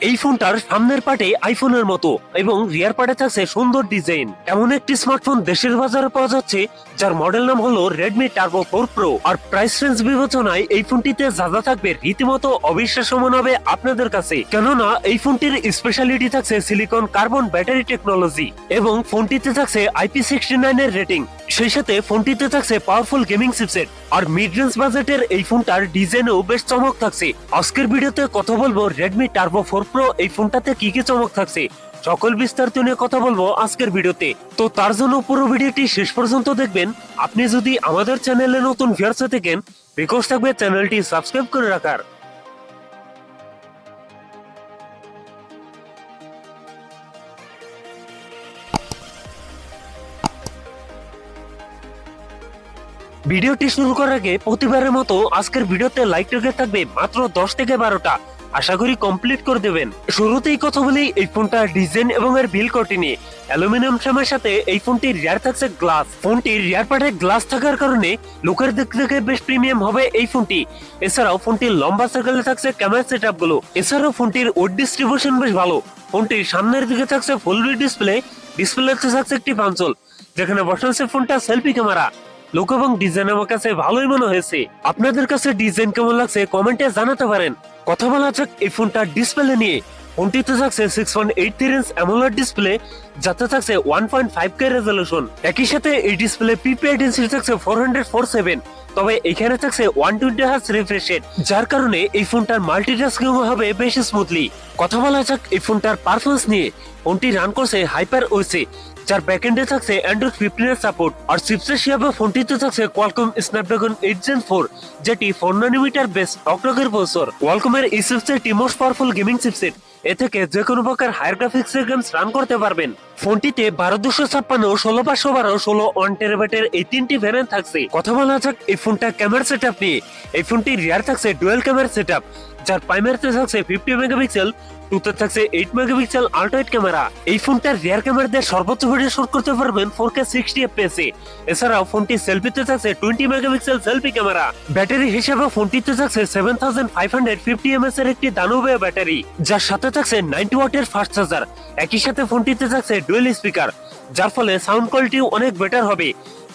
এই ফোনটার সামনের পাটে আইফোনের মতো এবং রিয়ার পাটে থাকছে সুন্দর ডিজাইন। এমন একটি স্মার্টফোন দেশের বাজারে পাওয়া যাচ্ছে, যার মডেল নাম হলো রেডমি টার্বো ফোর প্রো আর প্রাইস রেঞ্জ বিবেচনায় এই ফোনটিতে যা যা থাকবে রীতিমতো অবিশ্বাস্য মনে হবে আপনাদের কাছে। কেননা, এই ফোনটির স্পেশালিটি থাকছে সিলিকন কার্বন ব্যাটারি টেকনোলজি এবং ফোনটিতে থাকছে আইপি সিক্সটি নাইন এর রেটিং সেই সাথে ফোনটিতে থাকছে পাওয়ারফুল গেমিং চিপসেট আর মিড রেঞ্জ বাজেটের এই ফোনটার ডিজাইনেও বেশ চমক থাকছে। আজকের ভিডিওতে কথা বলব রেডমি টার্বো ফোর প্রো এই ফোনটাতে কি কি চমক থাকছে। সকল বিস্তারিত নিয়ে কথা বলব আজকের ভিডিওতে। তো তার জন্য পুরো ভিডিওটি শেষ পর্যন্ত দেখবেন। আপনি যদি আমাদের চ্যানেলে নতুন ভিউয়ার্স থাকেন রিকোয়েস্ট থাকবে চ্যানেলটি সাবস্ক্রাইব করে রাখার। ভিডিওটি শুরু করার আগে প্রতিবারের মতো আজকের ভিডিওতে লাইক টার্গেট থাকবে মাত্র দশ থেকে বারোটা। আশা করি কমপ্লিট করে দেবেন। শুরুতেই কথা বলি এই ফোনটা ডিজাইন এবং এর বিল কোয়ালিটি নিয়ে। অ্যালুমিনিয়াম ফ্রেমের সাথে এই ফোনটির রিয়ার থাকছে গ্লাস ফোনটির রিয়ার পার্টে গ্লাস থাকার কারণে লুকের দিক থেকে বেশ প্রিমিয়াম হবে এই ফোনটি। এছাড়াও ফোনটির লম্বা সার্কেলে থাকছে ক্যামেরা সেটগুলো এছাড়াও ফোনটির ওয়েট ডিস্ট্রিবিউশন বেশ ভালো। ফোনটির সামনের দিকে থাকছে ফুল ডিসপ্লে ডিসপ্লেতে থাকছে একটি পাঞ্চল যেখানে বসাচ্ছে ফোনটা সেলফি ক্যামেরা লুক এবং ডিজাইন আমার কাছে ভালোই মনে হয়েছে। আপনাদের কাছে ডিজাইন কেমন লাগছে কমেন্টে জানাতে পারেন। কথা বলা যাক এই ফোনটার ডিসপ্লে নিয়ে। ফোনটিতে থাকছে six point eight three inch AMOLED display যাতে থাকছে one point five K resolution একই সাথে এই ডিসপ্লে থাকছে ফোর হান্ড্রেড ফোর সেভেন তবে এখানে থাকছে ওয়ান টোয়েন্টি হার্স রিফ্রেশ যার কারণে এই ফোনটার মাল্টিটাস্কিং হবে বেশ স্মুথলি কথা বলা যাক এই ফোনটার পারফরমেন্স নিয়ে। ফোনটি রান করছে হাইপার ওএসে যার ব্যাকএন্ডে থাকছে অ্যান্ড্রয়েড ফিফটিন এর সাপোর্ট আর চিপসেট হিসাবে ফোনটিতে থাকছে Qualcomm Snapdragon eight gen four যেটি four nanometre base octacore processor কোয়ালকমের এই চিপসেটটি মোস্ট পাওয়ারফুল গেমিং চিপসেট এ থেকে যে কোনো প্রকার হায়ার গ্রাফিক্স এর গেমস রান করতে পারবেন। ফোনটিতে বারো দুশো ছাপ্পান্ন, ষোলো পাঁচশো বারো, ষোলো ওয়ান টেরাবাইটের এই তিনটি ভ্যারিয়েন্ট থাকছে। কথা বলা যাক এই ফোনটা ক্যামেরা সেট নিয়ে। এই ফোনটির রিয়ার থাকছে ডুয়েল ক্যামেরা সেট যার প্রাইমারিতে থাকছে ফিফটি মেগাপিক্সেল টুতে থাকছে এইট মেগাপিক্সেল আল্ট্রাইট ক্যামেরা এই ফোনটার রিয়ার ক্যামেরা দিয়ে সর্বোচ্চ ভিডিও শুট করতে পারবেন ফোর কে সিক্সটি এফপিএস এছাড়াও ফোনটি সেলফিতে থাকছে twenty megapixel selfie camera battery হিসেবে ফোনটিতে থাকছে seven thousand five hundred fifty mAh এর একটি দানবীয় ব্যাটারি, যার সাথে থাকছে নাইনটি ওয়াটের ফাস্ট চার্জার একই সাথে ফোনটিতে থাকছে ডুয়েল স্পিকার যার ফলে সাউন্ড কোয়ালিটি অনেক বেটার হবে।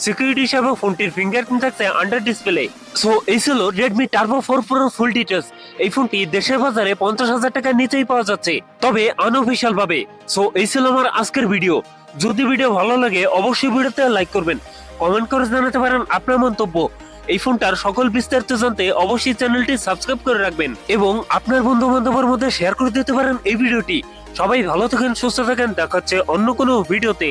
সিকিউরিটি হিসাবে ফোনটির ফিঙ্গারপ্রিন্ট থাকছে আন্ডার ডিসপ্লে সো এই ছিল Redmi Turbo four Pro full details এই ফোনটি দেশের বাজারে পঞ্চাশ হাজার টাকার নিচেই পাওয়া যাচ্ছে, তবে আনঅফিসিয়াল ভাবে। সো এই ছিল আমার আজকের ভিডিও যদি ভিডিও ভালো লাগে, অবশ্যই ভিডিওতে লাইক করবেন। কমেন্ট করে জানাতে পারেন আপনার মন্তব্য। এই ফোনটার সকল বিস্তারিত জানতে অবশ্যই চ্যানেলটি সাবস্ক্রাইব করে রাখবেন এবং আপনার বন্ধু বান্ধবের মধ্যে শেয়ার করে দিতে পারেন এই ভিডিওটি। সবাই ভালো থাকেন, সুস্থ থাকেন, দেখা হচ্ছে অন্য কোনো ভিডিওতে।